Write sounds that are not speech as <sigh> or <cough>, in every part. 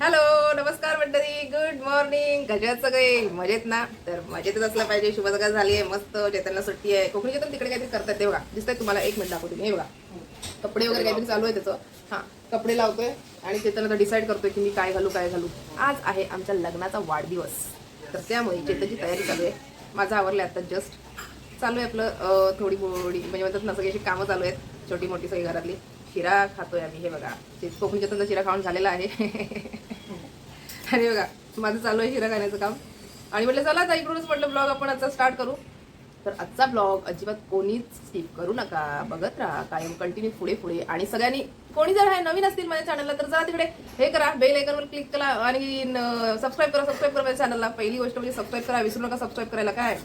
Hello नमस्कार मंडळी. Good morning कसे आहात सगळे? मजेत ना? तर मजेतच असलं पाहिजे. शुभ झाली आहे. मस्त. चेतनला सुट्टी आहे. कोकणी चेतन तिकडे काहीतरी करतात ते बघा. दिसतंय तुम्हाला. एक मिनिट दाखवते हे बघा. कपडे वगैरे काहीतरी चालू आहे त्याचं. हां कपडे लावतोय आणि चेतन आता डिसाईड करतोय की मी काय घालू काय घालू. आज आहे आमच्या लग्नाचा वाढदिवस. तर त्यामुळे चेतनची तयारी चालू आहे. माझं आवरलं आता जस्ट चालू आहे आपलं थोडी मोडी म्हणजे म्हणतात ना सगळी अशी कामं चालू आहेत. छोटी मोठी सगळी घरातली. शिरा खातोय आम्ही हे बघा. ते कोकणी चेतनचा शिरा खाऊन झालेला आहे. आणि बघा माझं चालू आहे शिरा खाण्याचं काम. आणि म्हटलं चला आता इकडूनच म्हटलं ब्लॉग आपण आजचा स्टार्ट करू. तर आजचा ब्लॉग अजिबात कोणीच स्किप करू नका. बघत राहा कायम कंटिन्यू पुढे पुढे. आणि सगळ्यांनी कोणी जर हे नवीन असतील माझ्या चॅनलला तर जरा तिकडे. हे करा बेल आयकॉनवर क्लिक करा आणि सबस्क्राईब करा सबस्क्राईब करा माझ्या चॅनलला पहिली गोष्ट म्हणजे सबस्क्राईब करा विसरू नका सबस्क्राईब करायला. काय?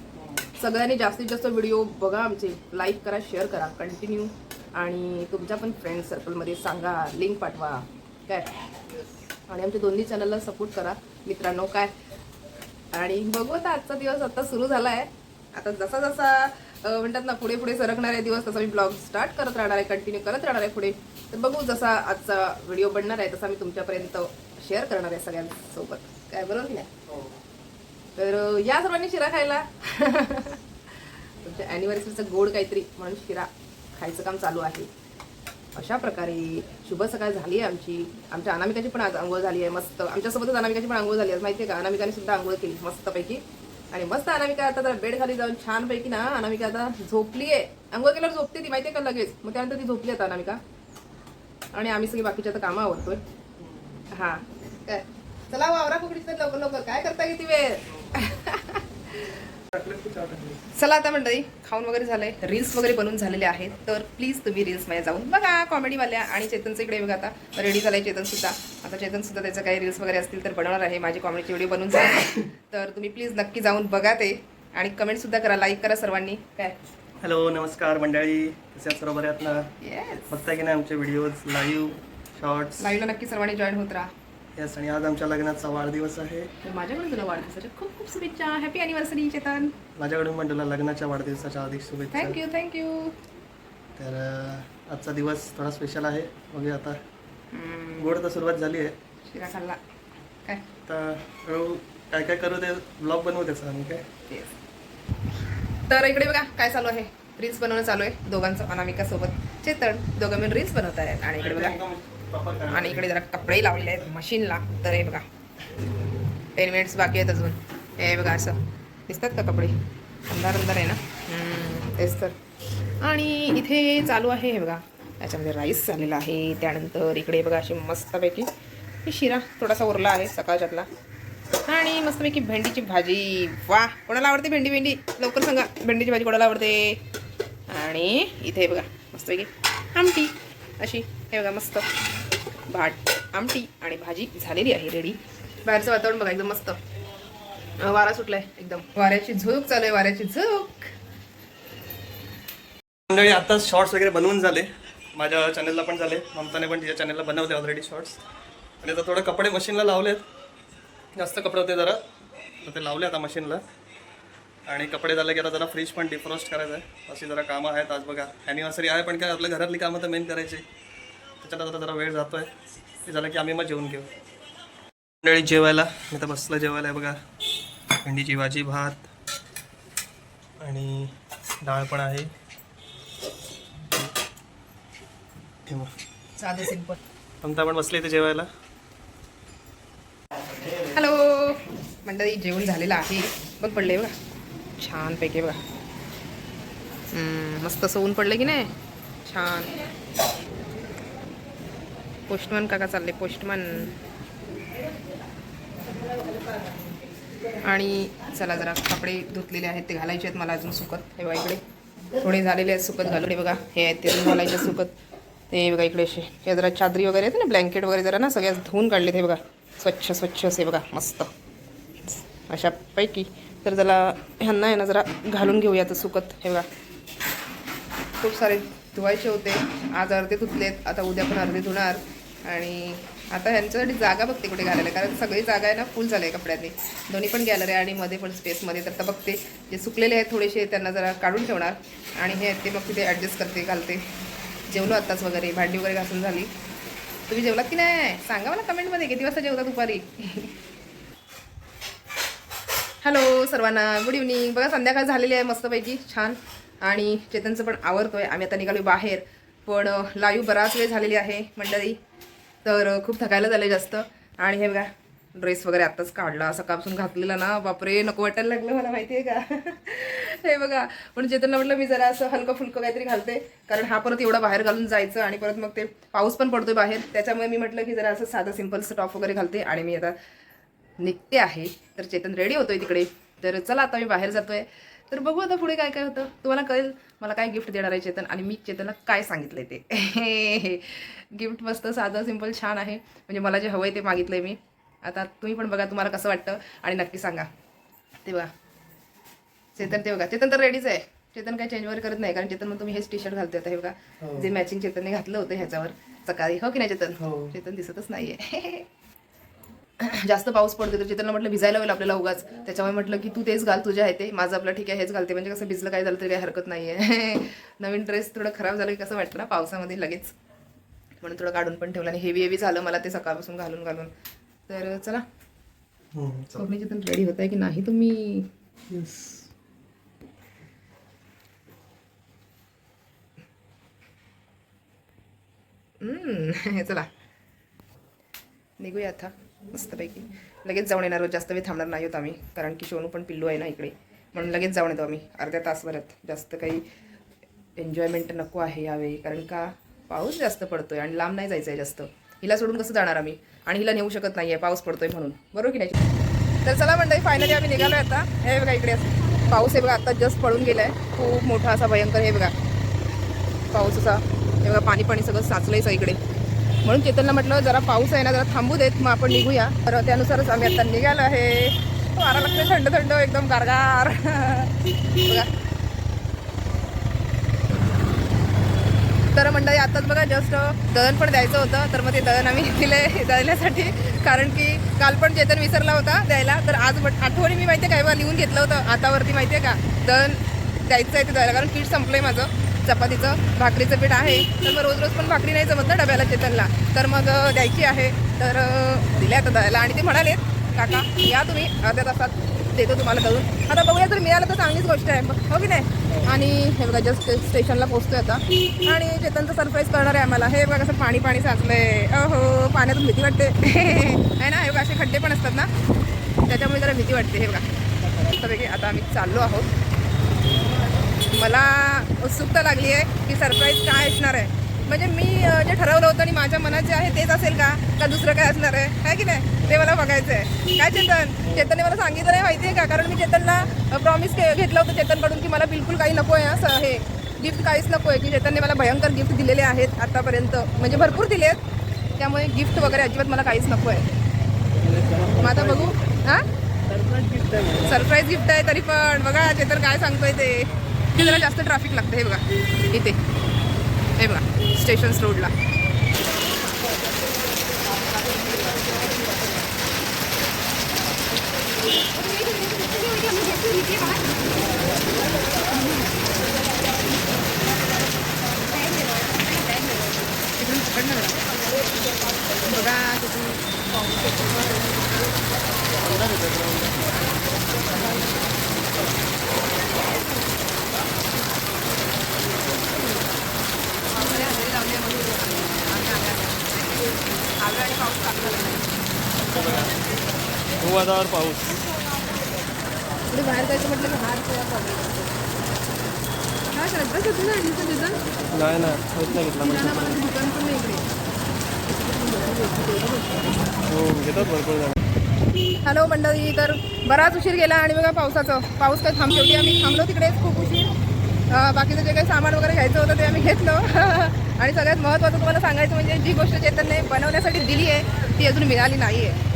सगळ्यांनी जास्तीत जास्त व्हिडिओ बघा आमचे. लाईक करा शेअर करा कंटिन्यू आणि तुमच्या पण फ्रेंड सर्कलमध्ये सांगा लिंक पाठवा. काय? आणि आमच्या दोन्ही चॅनलला सपोर्ट करा. मित्रांनो काय? आणि बघू आता आजचा दिवस आता सुरू झाला आहे आता जसा जसा म्हणतात ना पुढे पुढे सरकणारे दिवस तसा मी ब्लॉग स्टार्ट करत राहणार आहे कंटिन्यू करत राहणार आहे पुढे. तर बघू जसा आजचा व्हिडिओ बनणार आहे तसा मी तुमच्यापर्यंत शेअर करणार आहे सगळ्यांसोबत. काय बरोबर नाही? तर अं, या सर्वांनी शिरा खायला. <laughs> तुमच्या अॅनिव्हर्सरीचं गोड काहीतरी म्हणून शिरा. खायचं काम चालू आहे. अशा प्रकारे शुभ सकाळ झाली आहे आमची. आमच्या अनामिकाची पण आज आंघोळ झाली आहे मस्त. आमच्यासोबतच अनामिकाची पण आंघोळ झाली आहे. माहिती आहे का? अनामिकाने सुद्धा आंघोळ केली मस्तपैकी. आणि मस्त अनामिका आता जरा बेड खाली जाऊन छानपैकी ना अनामिका आता झोपली आहे. आंघोळ केल्यावर झोपते ती माहिती आहे का लगेच? मग त्यानंतर ती झोपली आता अनामिका. आणि आम्ही सगळी बाकीच्या आता कामं आवडतोय हा. काय? चला हो, वावरा कुकडीच लवकर लवकर. काय करता किती वेळ? <laughs> चला आता मंडळी खाऊन वगैरे झालंय. रील्स वगैरे बनवून झालेले आहेत. तर प्लीज तुम्ही रील्समध्ये जाऊन बघा कॉमेडीवाल्या आणि चेतनचं इकडे बघा आता. रेडी झालंय चेतन सुद्धा. आता चेतन सुद्धा त्याचं काही रील्स वगैरे असतील तर बनवणार आहे. माझी कॉमेडीची व्हिडिओ बनवून झाली. तर तुम्ही प्लीज नक्की जाऊन बघा ते. आणि कमेंट सुद्धा करा लाईक करा सर्वांनी. काय? हॅलो नमस्कार मंडळी. कसे आहात सर्व बरे आहेत ना? की नाही आमचे व्हिडिओज लाईव्ह शॉर्ट्स लाईव्हला नक्की सर्वांनी जॉईन होत राहा. येस आणि आज आमच्या लग्नाचा वाढदिवस आहे. तर माझ्याकडून तुला वाढदिवसाच्या खूप खूप शुभेच्छा. Happy anniversary Chetan. माझ्याकडून पण तुला लग्नाच्या वाढदिवसाच्या अधिक शुभेच्छा. थँक्यू थँक्यू तर आजचा दिवस थोडा स्पेशल आहे. बघूया आता. गोड तर सुरुवात झाली आहे. शिरा खाल्ला. काय? हळू काय काय करू ते ब्लॉग बनवू त्याचा आम्ही काय? Yes. तर इकडे बघा काय चालू आहे? रील्स बनवणं चालू आहे दोघांचं अनामिका सोबत चेतन दोघं मिळून रील्स बनवत आहेत आणि इकडे बघा. आणि इकडे जरा कपडे लावलेले आहेत मशीनला तर हे बघा. टेन मिनिट्स बाकी आहेत अजून. हे बघा असं. दिसतात का कपडे? अंधार अंधार आहे ना? तेच तर आणि इथे चालू आहे हे बघा. याच्यामध्ये राईस झालेला आहे. त्यानंतर इकडे बघा अशी मस्तपैकी ही शिरा थोडासा उरला आहे सकाळच्यातला. आणि मस्तपैकी भेंडीची भाजी. वा कोणाला आवडते भेंडी भेंडी? लवकर सांगा. भेंडीची भाजी कोणाला आवडते? आणि इथे बघा मस्तपैकी आमटी. अशी हे बघा मस्त. भाट आमटी आणि भाजी झालेली आहे रेडी बाहेरचं वातावरण बघा एकदम मस्त. वारा सुटलाय एकदम. वाऱ्याची झोक चालू आहे वाऱ्याची झोक मंडळी आता शॉर्ट्स वगैरे बनवून झाले. माझ्या चॅनलला पण झाले. ममताने पण तिच्या चॅनलला बनवते ऑलरेडी शॉर्ट्स आणि आता थोडं कपडे मशीनला लावलेत. जास्त कपडे होते जरा. तर ते लावले आता मशीनला आणि कपडे झाले की आता जरा फ्रीज पण डिफ्रोस्ट करायचं आहे अशी जरा कामं आहेत आज बघा. ॲनिव्हर्सरी आहे पण काय आपल्या घरातली कामं तर मेन करायची. त्याच्यात आता जरा वेळ जातो आहे ते झालं की आम्ही मग जेवून घेऊ. मंडळी जेवायला. मी तर बसलं जेवायला आहे बघा. भेंडीची भाजी भात आणि डाळ पण आहे. बघ. साधं सिंपल ममता पण बसले इथे जेवायला. हॅलो मंडळी जेवण झालेलं आहे. बघ पडले बघा. छानपैकी बघा. मस्त असं ऊन पडलं की नाही? छान. पोस्टमन काका चालले पोस्टमन. आणि चला जरा कपडे धुतलेले आहेत ते घालायचे आहेत मला अजून सुकत. हे बघा इकडे. थोडे झालेले आहेत सुकत घालून. बघा हे आहेत ते अजून घालायचे सुकत. ते बघा इकडे असे. हे जरा चादरी वगैरे आहेत ना ब्लँकेट वगैरे जरा ना सगळ्याच धुवून काढले ते बघा. स्वच्छ स्वच्छ असे बघा मस्त. अशापैकी. तर जरा ह्यांना आहे ना जरा घालून घेऊया तर सुकत. हे बघा. खूप सारे धुवायचे होते. आज अर्धे धुतलेत आता उद्या पण अर्धे धुणार. आणि आता ह्यांच्यासाठी जागा बघते कुठे घालायला कारण सगळी जागा आहे ना फुल झाली आहे कपड्यांनी. दोन्ही पण गॅलरी आणि मध्ये पण स्पेसमध्ये तर आता बघते जे सुकलेले आहेत थोडेसे त्यांना जरा काढून ठेवणार. आणि हे ते मग तिथे ॲडजस्ट करते घालते. जेवलो आत्ताच वगैरे भांडी वगैरे घासून झाली. तुम्ही जेवलात की नाही? सांगा मला कमेंटमध्ये किती वाजता जेवता दुपारी? हॅलो सर्वांना गुड इव्हनिंग बघा संध्याकाळ झालेली आहे मस्तपैकी छान. आणि चेतनचं पण आवडतोय आम्ही आता निघालो बाहेर. पण लाईव्ह बराच वेळ झालेली आहे मंडळी. तर खूप थकायला झालं जास्त. आणि हे बघा ड्रेस वगैरे आत्ताच काढला. सकाळपासून घातलेला ना. बापरे नको वाटायला लागलं मला माहिती आहे का? <laughs> हे बघा. पण चेतनला म्हटलं मी जरा असं हलकं फुलकं काहीतरी घालते. कारण हा परत एवढा बाहेर घालून जायचं आणि परत मग ते पाऊस पण पडतोय बाहेर. त्याच्यामुळे मी म्हटलं की जरा असं साधं सिम्पलचं टॉप वगैरे घालते. आणि मी आता निघते आहे. तर चेतन रेडी होतोय तिकडे. तर चला आता मी बाहेर जातोय. तर बघू आता पुढे काय काय होतं. तुम्हाला कळेल मला काय गिफ्ट देणार आहे चेतन आणि मी चेतनला काय सांगितलंय ते. <laughs> गिफ्ट मस्त साधं सिंपल छान आहे. म्हणजे मला जे हवंय ते मागितलंय मी. आता तुम्ही पण बघा तुम्हाला कसं वाटतं आणि नक्की सांगा. ते बघा. चेतन ते बघा. चेतन तर रेडीच आहे. चेतन काय चेंज वगैरे करत नाही कारण चेतन मग तुम्ही हेच टी शर्ट घालते आता हे बघा. जे मॅचिंग चेतनने घातलं होतं ह्याच्यावर. सकाळी. हो की नाही चेतन? हो. चेतन दिसतच नाहीये. <laughs> जास्त पाऊस पडतो तर चेतनला म्हटलं भिजायला होईल आपल्याला उगाच. त्याच्यामुळे म्हटलं की तू तेच घाल तुझ्या आहे ते. माझं आपलं ठीक आहे हेच घालते. म्हणजे कसं भिजलं काय झालं तरी काही हरकत नाहीये. <laughs> नवीन ड्रेस थोडं खराब झालं की कसं वाटतं ना पावसामध्ये लगेच. म्हणून थोडं काढून पण ठेवलं. आणि हेवी हेवी झालं मला ते सकाळपासून घालून घालून. तर चला. कोकणी चेतन रेडी होत आहे की नाही तुम्ही? <laughs> चला. निघूया आता. मस्तपैकी. लगेच जाऊन येणार आहोत जास्त वेळ थांबणार नाही होत आम्ही कारण की शोनू पण पिल्लू आहे ना इकडे. म्हणून लगेच जाऊन येतो आम्ही अर्ध्या तासभरात. जास्त काही एन्जॉयमेंट नको आहे यावेळी कारण का? पाऊस जास्त पडतोय आणि लांब नाही जायचं आहे जास्त. हिला सोडून कसं जाणार आम्ही? आणि हिला नेऊ शकत नाही आहे पाऊस पडतोय म्हणून. बरोबर की नाही? तर चला मंडळी फायनली आम्ही निघालो आता. हे बघा इकडे. असं पाऊस हे बघा आता जस्ट पडून गेला आहे खूप मोठा असा भयंकर हे बघा. पाऊस असा हे बघा पाणी पाणी सगळं साचलंय इकडे. म्हणून चेतनला म्हटलं जरा पाऊस आहे ना जरा थांबू देत मग आपण निघूया. तर त्यानुसारच आम्ही आता निघालो आहे. वारा लागते थंड थंड एकदम गारगार. बघा. तर मंडळी आताच बघा जस्ट दळण पण द्यायचं होतं. तर मग ते दळण आम्ही दिले दळण्यासाठी. कारण की काल पण चेतन विसरला होता द्यायला. तर आज आठवणी मी माहिती आहे काय बा लिहून घेतलं होतं. आतावरती माहिती आहे का? दळण द्यायचं आहे ते द्यायला कारण किट संपलं आहे माझं. चपातीचं भाकरीचं पीठ आहे. तर मग रोज रोज पण भाकरी नाही जमत ना डब्याला चेतनला तर मग द्यायची आहे. तर दिल्या आता द्यायला आणि ते म्हणाले काका या तुम्ही अर्ध्या तासात देतो तुम्हाला दळून. आता बघूया जर मिळालं तर चांगलीच गोष्ट आहे. हो की नाही? आणि हे बघा जस्ट स्टेशनला पोहोचतोय आता. आणि चेतनचं सरप्राईज करणार आहे आम्हाला. हे बघा असं पाणी पाणी साचलंय. अहो पाण्यातून भीती वाटते. <laughs> आहे ना? हे बघा असे खड्डे पण असतात ना? त्याच्यामुळे जरा भीती वाटते हे बघा. आता आम्ही चाललो आहोत. मला उत्सुकता लागली आहे की सरप्राईज काय असणार आहे. म्हणजे मी जे ठरवलं होतं आणि माझ्या मनात जे आहे तेच असेल का? का दुसरं काय असणार आहे? काय की नाही? ते मला बघायचं आहे. काय चेतन? चेतनने मला सांगितलं नाही माहिती आहे का? कारण मी चेतनला प्रॉमिस घेतलं होतं चेतनकडून की मला बिलकुल काही नको आहे असं हे गिफ्ट काहीच नको आहे की चेतनने मला भयंकर गिफ्ट दिलेले आहेत आतापर्यंत. म्हणजे भरपूर दिले आहेत. त्यामुळे गिफ्ट वगैरे अजिबात मला काहीच नको आहे मग आता बघू हां? सरप्राईज गिफ्ट आहे तरी पण. बघा चेतन काय सांगतोय ते. इथे जरा जास्त ट्रॅफिक लागतं हे बघा. इथे. हे बघा स्टेशन्स रोडला तिकडून बघा तिथून आलं आणि पाऊस लागला धुवाधार पाऊस बाहेर जायचं म्हटलं नाही ना होत नाही घेतला हो घेतात भरपूर जण. हॅलो मंडळी तर बराच उशीर गेला आणि बघा पावसाचं. पाऊस काय थांब शेवटी आम्ही. थांबलो तिकडेच खूप उशीर. बाकीचं जे काही सामान वगैरे घ्यायचं होतं ते आम्ही घेतलं. <laughs> आणि सगळ्यात महत्त्वाचं तुम्हाला सांगायचं म्हणजे जी गोष्ट चेतनने बनवण्यासाठी दिली आहे ती अजून मिळाली नाही आहे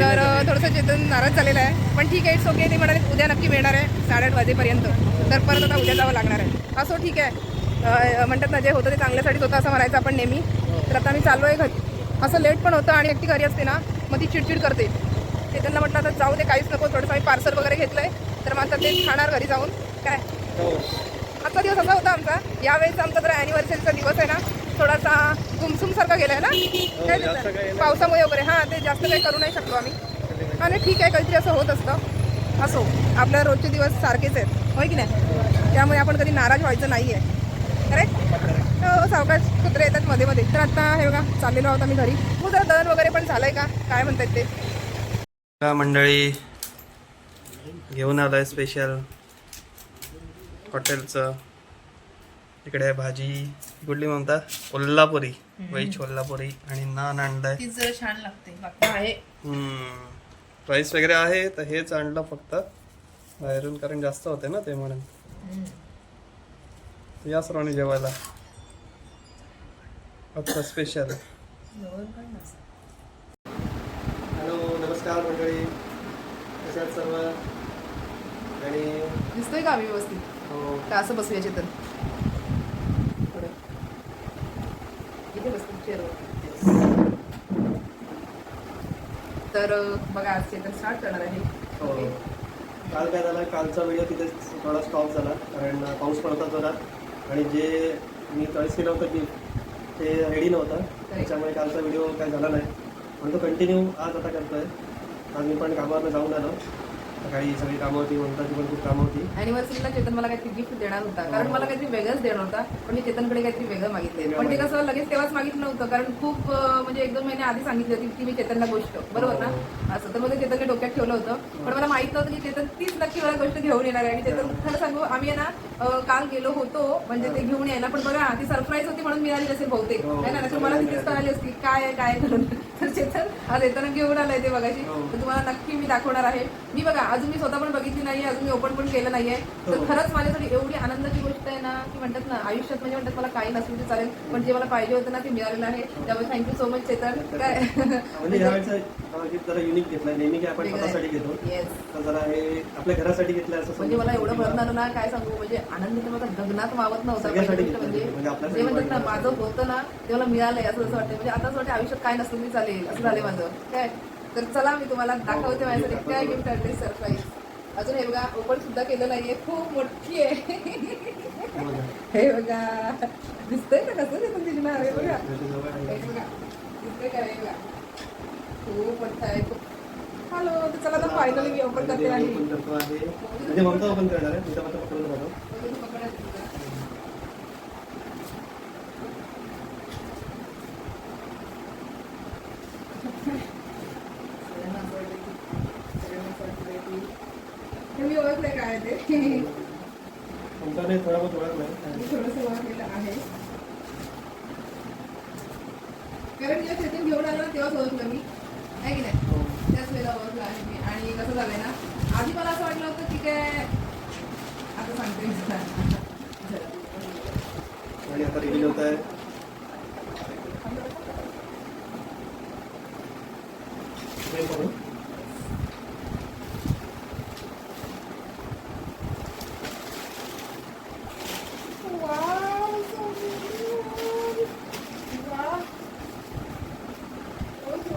तर थोडंसं चेतन नाराज झालेलं आहे. पण ठीक आहे इट्स ओके ते म्हणाले उद्या नक्की मिळणार आहे साडेआठ वाजेपर्यंत. तर परत आता उद्या जावं लागणार आहे. असो ठीक आहे. म्हणतात ना जे होतं ते चांगल्यासाठीच होतं असं म्हणायचं आपण नेहमी. तर आता आम्ही चाललो आहे घरी. असं लेट पण होतं आणि एकटी घरी असते ना मग ती चिडचिड करते. चेतनला म्हटलं आता जाऊ दे काहीच नको थोडंसं आम्ही पार्सल वगैरे घेतलंय. तर मग आता ते खाणार घरी जाऊन. काय? आजचा दिवस असा होता आमचा. यावेळेस आमचा तर ॲनिव्हर्सरीचा दिवस आहे ना. थोडासा गुमसुम सारखा गेलाय ना. काय हो. पावसामुळे वगैरे. हा ते जास्त काही करू नाही शकलो आम्ही. आणि ठीक आहे काहीतरी असं होत असतं. असो. आपल्या रोजचे दिवस सारखेच आहेत. होय की नाही? त्यामुळे आपण कधी नाराज व्हायचं नाही आहे करेक्ट हो सावकाश कुत्रे येतात मध्ये मध्ये. तर आता हे बघा चाललेलो आहोत आम्ही घरी. मग जरा दळण वगैरे पण झालंय का? काय म्हणतात ते? मंडळी घेऊन आलोय स्पेशल हॉटेलचं. इकडे आहे भाजी. कुठली म्हणतात कोल्हापुरी. व्हेज कोल्हापुरी आणि नान आणलाय. तीच जरा छान लागते. बाकी आहे. प्राईस वगैरे आहे तर हेच आणलं फक्त. बाहेरून कारण जास्त होते ना ते म्हणून. या सर्वांनी जेवायला. फक्त स्पेशल हॅलो नमस्कार मंडळी. सर्व? आणि दिसतोय का व्यवस्थित? हो. का असं बसूया चेतन? थोडं. इथे बसतो चेअरवर तर बघा आज चेतन स्टार्ट करणार आहे. हो. ओके. काल काय झालं? कालचा व्हिडिओ तिथे थोडा स्टॉप झाला. कारण पाऊस पडत होता. आणि जे मी चॉईस केलं होतं की ते रेडी नव्हतं. त्याच्यामुळे कालचा व्हिडिओ काय झाला नाही. पण तो कंटिन्यू आज आता करतोय. आज मी पण कामावरनं जाऊन आलो. सकाळी सगळी कामं होती म्हणताची पण खूप कामं होती. अॅनिव्हर्सरीला चेतन मला काहीतरी गिफ्ट देणार होता. कारण मला काहीतरी वेगळंच देणार होता. पण मी चेतनकडे काहीतरी वेगळं मागितलं पण ते कसं लगेच तेव्हाच मागितलं नव्हतं. कारण खूप म्हणजे एक दोन महिने आधी सांगितली होती की मी चेतनला गोष्ट. बरोबर ना? असं. तर मग ते चेतनने डोक्यात ठेवलं होतं. पण मला माहीत नव्हतं की चेतन तीच नक्की मला गोष्ट घेऊन येणार आहे. आणि चेतन खरं सांगू आम्ही ना काल गेलो होतो. म्हणजे ते घेऊन यायला. पण बघा ती सरप्राईज होती म्हणून मिळाली नसेल बहुतेक. हो. है ना? मला तिथेच कळाली असती काय काय करून तर चेतन. आज येताना घेऊन आलाय ते बघाशी हो. तर तुम्हाला नक्की मी दाखवणार आहे. मी बघा अजून मी स्वतः पण बघितली नाहीये अजून मी ओपन पण केलं नाहीये. तर हो. खरंच माझ्यासाठी एवढी आनंदाची गोष्ट आहे ना की म्हणतात ना आयुष्यात म्हणजे म्हणतात मला काही नसलं तरी चालेल पण जे मला पाहिजे होतं ना ते मिळालेलं आहे. त्यामुळे थँक्यू सो मच चेतन. काय? म्हणजे तर आपल्या घरासाठी घेतलंय असं म्हणजे मला एवढं भरणार ना काय सांगू? म्हणजे आनंद तर माझा गगनात मावत नव्हता. म्हणजे घेतलं म्हणजे जे म्हणतात ना. माझं होतं ना ते मला मिळालंय असं असं वाटतं म्हणजे आता असं वाटतं आयुष्यात काय नसलं तरी चालेल. असं झालंय माझं. काय? तर चला मी तुम्हाला दाखवते माझ्यासाठी काय गिफ्ट आणले सरप्राईज अजून हे बघा ओपन सुद्धा केलं नाहीये खूप मोठी आहे. <laughs> हे बघा दिसतंय ना कसं पण तिची नाव आहे बघा. हे बघा दिसतंय का हे बघा? खूप मोठा आहे खूप. हॅलो तर चला आता फायनली मी ओपन करते आहे म्हणजे ममता ओपन करणार आहे तिथं मात्र पकडून राहतो हे मी ओळखलंय काय ते ममताने थोडा बहुत ओळख नाही मी थोडंसं ओळखलेलं आहे कारण जेव्हा चेतन घेऊन आला ना तेव्हाच ओळखलं मी आहे की नाही हो. त्याच वेळेला ओळखलं आहे मी आणि कसं झालंय ना आधी मला असं वाटलं होतं की काय आता सांगते मी तुला. आणि आता रिव्हिल होत आहे हे बघू. Wow, so beautiful. Wow. Oh, so.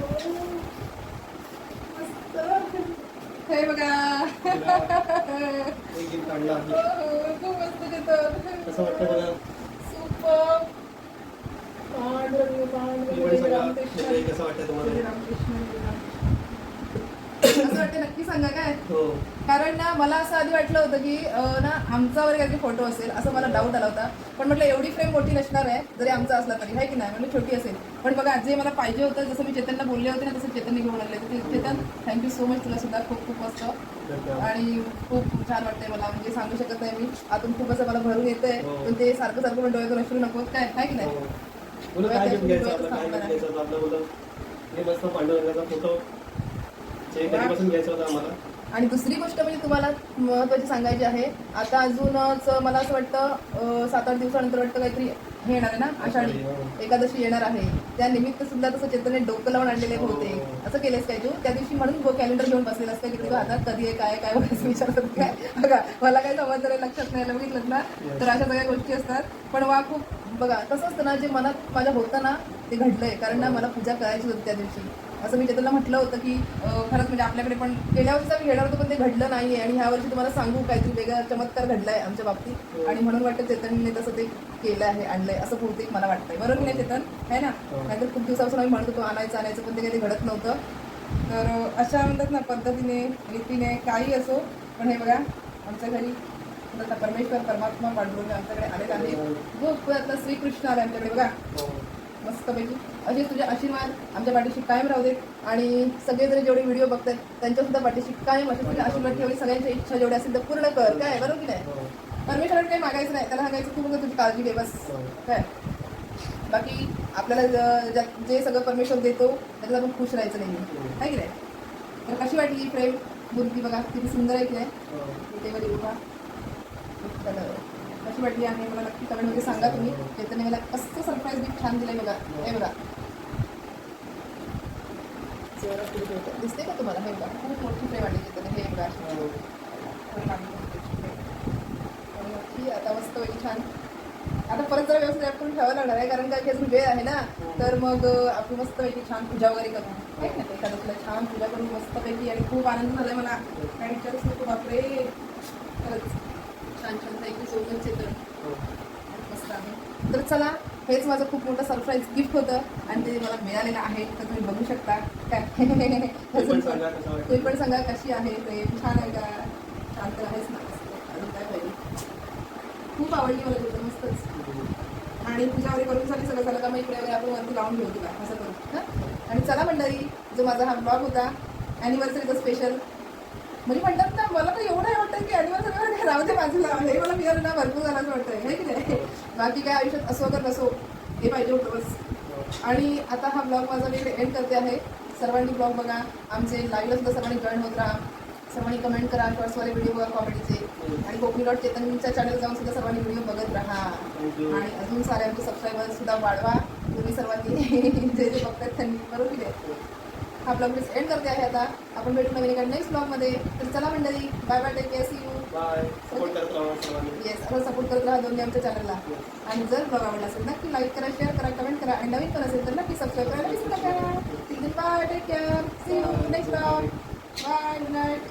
मस्त. हे बघा खूप मस्त बघा Super. पांढरं, पांढरं, सांगा रामकृष्ण. कसं वाटतं नक्की सांगा काय? हो. कारण ना मला असं आधी वाटलं होतं की ना आमचा वगैरे काहीतरी फोटो असेल असं मला डाऊट आला होता. पण म्हटलं एवढी फ्रेम मोठी नसणार आहे जरी आमचा असला तरी. आहे की नाही? म्हणजे छोटी असेल. पण बघा जे मला पाहिजे होतं जसं मी चेतनला बोलले होते ना तसं चेतनने घेऊन आले तर ते- चेतन थँक्यू सो मच तुला सुद्धा. खूप खूप मस्त. आणि खूप छान वाटतंय मला. म्हणजे सांगू शकत नाही मी. आतून खूप असं मला भरून येतंय. हो. पण ते सारखं सारखं पण डोळ्यातून अश्रू नको. काय? आहे की नाही? होतं मस्त पांडुरंगाचा फोटो जे कधीपासून घ्यायचं होतं आम्हाला आणि दुसरी गोष्ट म्हणजे तुम्हाला महत्वाची सांगायची आहे आता अजूनच मला असं वाटतं सात आठ दिवसानंतर वाटतं काहीतरी हे येणार आहे ना आषाढी एकादशी येणार आहे. त्या निमित्त सुद्धा तसं चेतनने डोकं लावून आणलेले होते असं केलेस काय तू? त्या दिवशी म्हणून कॅलेंडर घेऊन बसलेला असतं की तुझ्या हातात कधी आहे काय काय बघायचं विचारत होते काय बघा मला काही समजलं लक्षात नाही बघितलं ना? तर अशा सगळ्या गोष्टी असतात. पण वा खूप बघा असतं ना जे मनात माझ्या होतं ना ते घडलंय. कारण ना मला पूजा करायची होती त्या दिवशी. असं मी चेतनला म्हटलं होतं की खरंच म्हणजे आपल्याकडे पण गेल्या वर्षी आम्ही घेणार होतो पण ते घडलं नाहीये. आणि ह्या वर्षी तुम्हाला सांगू काहीतरी वेगळा चमत्कार घडलाय आमच्या बाबतीत. आणि म्हणून वाटतं चेतनने तसं ते केलं आहे आणलंय असं बहुतेक मला वाटतंय. बरोबर नाही चेतन? आहे ना? नाहीतर खूप दिवसापासून आम्ही म्हणत होतो आणायचं आणायचं पण ते काही घडत नव्हतं. तर अशा म्हणतात ना पद्धतीने रीतीने काही असो पण हे बघा आमच्या घरी आता परमेश्वर परमात्मा पांडुरंग आमच्याकडे आलेला आहे गोकुळातला श्रीकृष्ण आला आमच्याकडे बघा. मस्तपैकी असे तुझे आशीर्वाद आमच्या पाठीशी कायम राहू देत आणि सगळेजण जेवढे व्हिडिओ बघतात त्यांच्या सुद्धा पाठीशी कायम असे तुझे आशीर्वाद ठेवले सगळ्यांच्या इच्छा जेवढ्या असतील त्या पूर्ण कर. काय बरोबर की नाही? परमेश्वराने काही मागायचं नाही. त्याला सांगायचं तू बघ तुझी काळजी घे बस. काय? बाकी आपल्याला ज- सगळं परमेश्वर देतो त्याच्यात आपण खुश राहायचं नाही. आहे की नाही? तर कशी वाटली ही फ्रेम? मूर्ती बघा किती सुंदर आहे की नाही? कशी वाटली आणि मला नक्की कमेंटमध्ये सांगा तुम्ही. चैतन्य मला कसं सरप्राईज गिफ्ट छान दिलंय बघा. हे बघा. दिसते का तुम्हाला? हे बघा. खूप मोठी फ्रेम वाटली चैतन्य. हे बघा. आता मस्त पैकी छान. आता परत जरा व्यवस्थित करून ठेवायला लागणार आहे कारण काय की अजून वेळ आहे ना? तर मग आपण मस्त पैकी छान पूजा वगैरे करू. आहे ना तुला छान पूजा करून मस्त पैकी आणि खूप आनंद झालाय मला. काय विचारच नको बापरे. खरंच छान छान पैकी मस्त आहे. तर चला हेच माझं खूप मोठं सरप्राईज गिफ्ट होतं आणि ते मला मिळालेलं आहे. तर तुम्ही बघू शकता. काय. <laughs> <laughs> तुम्ही पण सांगा कशी आहे प्रेम छान आहे का? छान तर आहेच ना. अजून काय पाहिजे खूप आवडली मला तुझं मस्तच. आणि पूजा वगैरे करून झाली सगळं झालं का मग इकडे वगैरे आपण वरती लावून घेऊ तुला. असं करू. हां? आणि चला मंडळी जो माझा हा ब्लॉग होता ॲनिव्हर्सरीचा स्पेशल म्हणजे म्हणतात ना मला तर एवढं वाटतं की ॲनिव्हर्सरी राहू दे बाजूला हे मला मिळालं ना भरपूर झालं असं वाटतंय हे की नाही? बाकी काय आयुष्यात असो तर नसो हे पाहिजे होतं बस. आणि आता हा ब्लॉग माझा मी एंड करते आहे. सर्वांनी ब्लॉग बघा. आमचे लाईव्हला सुद्धा सर्वांनी जॉईन होत राहा. सर्वांनी कमेंट करा शॉर्ट्सवाले व्हिडिओ बघा कॉमेडीचे आणि कोकणी डॉट चेतनच्या चॅनल जाऊन सुद्धा सर्वांनी व्हिडिओ बघत राहा. आणि अजून सारे आमचे सबस्क्रायबर सुद्धा वाढवा. तुम्ही सर्वांनी <laughs> जे जे बघतात त्यांनी बरोबर हा ब्लॉग मी एंड करते आहे आता. आपण भेटू नवीन एका नेक्स्ट ब्लॉगमध्ये तर चला मंडळी bye bye take care see you bye support करत राहा सर्वांनी. येस असं सपोर्ट करत राहा दोन्ही आमच्या चॅनलला आणि जर ब्लॉग आवडला असेल नक्की लाईक करा शेअर करा कमेंट करा. आणि नवीन पण असेल तर नक्की सबस्क्राईब करायला विसरू नका. Bye take care see you next blog bye good night